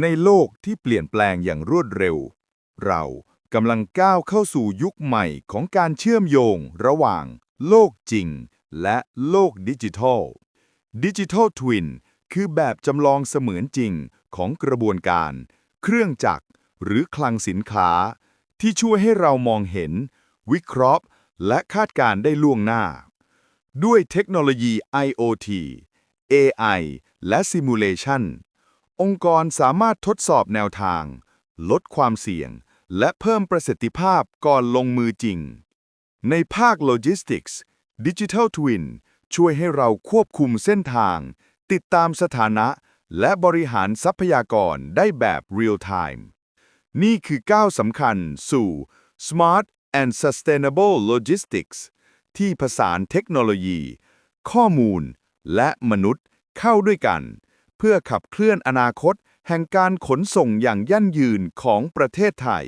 ในโลกที่เปลี่ยนแปลงอย่างรวดเร็ว เรากำลังก้าวเข้าสู่ยุคใหม่ของการเชื่อมโยงระหว่าง โลกจริง และโลกดิจิทัลดิจิทัลทวินคือแบบจำลองเสมือนจริงของกระบวนการ เครื่องจักรหรือคลังสินค้า ที่ช่วยให้เรามองเห็น วิเคราะห์ และคาดการณ์ได้ล่วงหน้า ด้วยเทคโนโลยี IoT AI และ Simulation องค์กรสามารถทดสอบแนวทาง ลดความเสี่ยง และเพิ่มประสิทธิภาพก่อนลงมือจริง ในภาคโลจิสติกส์ Digital Twin ช่วยให้เราควบคุมเส้นทาง ติดตามสถานะและบริหารทรัพยากรได้แบบ Real Time นี่คือก้าวสำคัญสู่ Smart and Sustainable Logistics ที่ผสานเทคโนโลยี ข้อมูล และมนุษย์เข้าด้วยกัน พื่อขับเคลื่อนอนาคต แห่งการขนส่งอย่างยั่งยืนของประเทศไทย